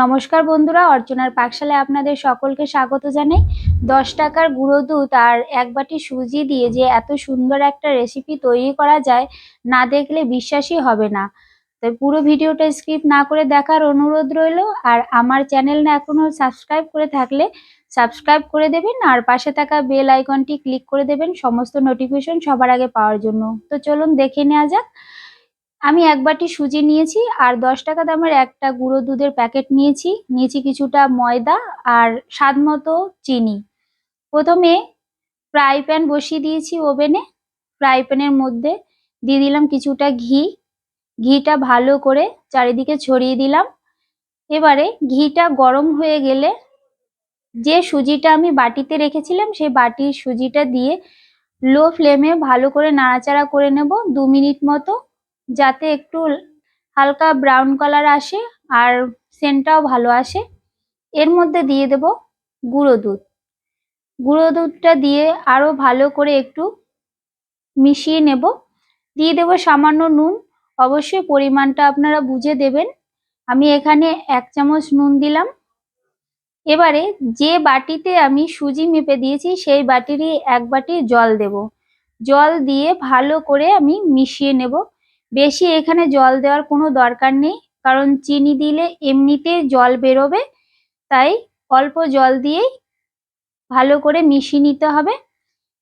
নমস্কার বন্ধুরা, অর্চনার পাকশালায় আপনাদের সকলকে স্বাগত জানাই। দশ টাকার গুঁড়ো দুধ আর এক বাটি সুজি দিয়ে যে এত সুন্দর একটা রেসিপি তৈরি করা যায়, না দেখলে বিশ্বাসই হবে না। তো পুরো ভিডিওটা স্কিপ না করে দেখার অনুরোধ রইল আর আমার চ্যানেল না এখনও সাবস্ক্রাইব করে থাকলে সাবস্ক্রাইব করে দেবেন আর পাশে থাকা বেল আইকনটি ক্লিক করে দেবেন, সমস্ত নোটিফিকেশন সবার আগে পাওয়ার জন্য। তো চলুন দেখে নেওয়া যাক। আমি এক বাটি সুজি নিয়েছি আর দশ টাকা দামের একটা গুঁড়ো দুধের প্যাকেট নিয়েছি। নিয়েছি কিছুটা ময়দা আর স্বাদ মতো চিনি। প্রথমে ফ্রাই প্যান বসিয়ে দিয়েছি ওভেনে। ফ্রাই প্যানের মধ্যে দিয়ে দিলাম কিছুটা ঘি। ঘিটা ভালো করে চারিদিকে ছড়িয়ে দিলাম। এবারে ঘিটা গরম হয়ে গেলে যে সুজিটা আমি বাটিতে রেখেছিলাম, সেই বাটির সুজিটা দিয়ে লো ফ্লেমে ভালো করে নাড়াচাড়া করে নেব দু মিনিট মতো। যাতে একটু হালকা ব্রাউন কালার আসে আর সেন্টটাও ভালো আসে। এর মধ্যে দিয়ে দেব গুঁড়ো দুধ। গুঁড়ো দুধটা দিয়ে আরও ভালো করে একটু মিশিয়ে নেব। দিয়ে দেব সামান্য নুন। অবশ্যই পরিমাণটা আপনারা বুঝে দেবেন। আমি এখানে এক চামচ নুন দিলাম। এবারে যে বাটিতে আমি সুজি মেপে দিয়েছি, সেই বাটিরই এক বাটি জল দেব। জল দিয়ে ভালো করে আমি মিশিয়ে নেব। বেশি এখানে জল দেওয়ার কোনো দরকার নেই, কারণ চিনি দিলে এমনিতে জল বেরোবে, তাই অল্প জল দিয়েই ভালো করে মিশিয়ে নিতে হবে।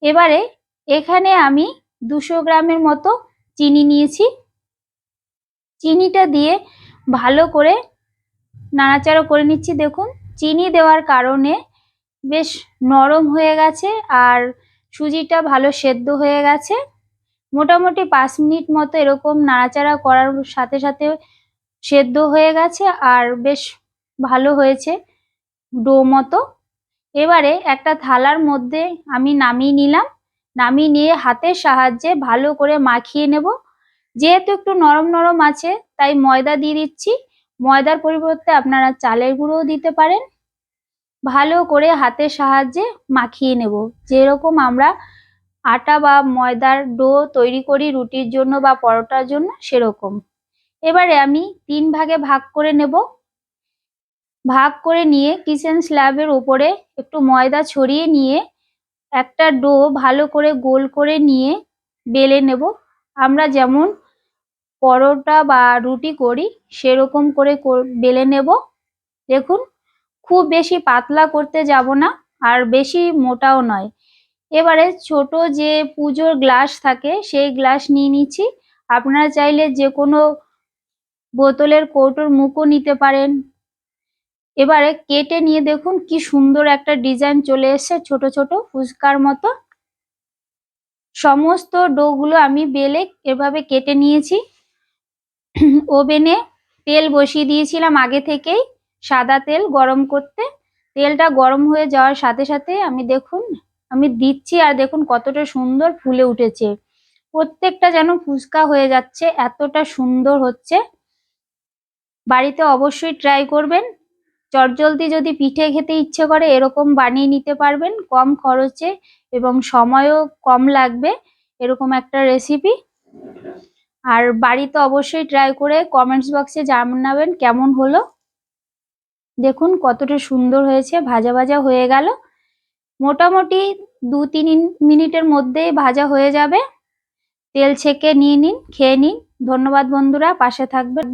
এবারে এখানে আমি দুশো গ্রামের মতো চিনি নিয়েছি। চিনিটা দিয়ে ভালো করে নাড়াচাড়া করে নিচ্ছি। দেখুন, চিনি দেওয়ার কারণে বেশ নরম হয়ে গেছে আর সুজিটা ভালো সেদ্ধ হয়ে গেছে। মোটামুটি পাঁচ মিনিট মতো এরকম নাড়াচাড়া করার সাথে সাথে সেদ্ধ হয়ে গেছে আর বেশ ভালো হয়েছে ডো মতো। এবারে একটা থালার মধ্যে আমি নামিয়ে নিলাম। নামিয়ে নিয়ে হাতের সাহায্যে ভালো করে মাখিয়ে নেব। যেহেতু একটু নরম নরম আছে, তাই ময়দা দিয়ে দিচ্ছি। ময়দার পরিবর্তে আপনারা চালের গুঁড়োও দিতে পারেন। ভালো করে হাতের সাহায্যে মাখিয়ে নেব। যেরকম আমরা আটা বা ময়দার ডো তৈরি করি রুটির জন্য বা পরোটার জন্য সেরকম। এবারে আমি তিন ভাগে ভাগ করে নেব। ভাগ করে নিয়ে কিচেন স্ল্যাবের উপরে একটু ময়দা ছড়িয়ে নিয়ে একটা ডো ভালো করে গোল করে নিয়ে বেলে নেব। আমরা যেমন পরোটা বা রুটি করি সেরকম করে বেলে নেব। দেখুন, খুব বেশি পাতলা করতে যাব না আর বেশি মোটাও নয়। এবারে ছোট যে পুজোর গ্লাস থাকে, সেই গ্লাস নিয়ে নিচ্ছি। আপনারা চাইলে যে কোনো বোতলের কৌটোর মুখও নিতে পারেন। এবারে কেটে নিয়ে দেখুন কি সুন্দর একটা ডিজাইন চলে এসছে ছোট ছোট ফুচকার মতো। সমস্ত ডোগুলো আমি বেলে এভাবে কেটে নিয়েছি। ওভেনে তেল বসিয়ে দিয়েছিলাম আগে থেকেই, সাদা তেল গরম করতে। তেলটা গরম হয়ে যাওয়ার সাথে সাথে আমি দেখুন আমি দিচ্ছি আর দেখুন কতটা সুন্দর ফুলে উঠেছে। প্রত্যেকটা যেন ফুচকা হয়ে যাচ্ছে, এতটা সুন্দর হচ্ছে। বাড়িতে অবশ্যই ট্রাই করবেন। চটজলদি যদি পিঠে খেতে ইচ্ছে করে, এরকম বানিয়ে নিতে পারবেন, কম খরচে এবং সময়ও কম লাগবে, এরকম একটা রেসিপি আর বাড়িতে অবশ্যই ট্রাই করে কমেন্টস বক্সে জানাবেন কেমন হলো। দেখুন কতটা সুন্দর হয়েছে, ভাজা ভাজা হয়ে গেল। মোটামুটি দু তিন মিনিটের মধ্যে ভাজা হয়ে যাবে। তেল ছেঁকে নিয়ে নিন, খেয়ে নিন। ধন্যবাদ বন্ধুরা, পাশে থাকবেন।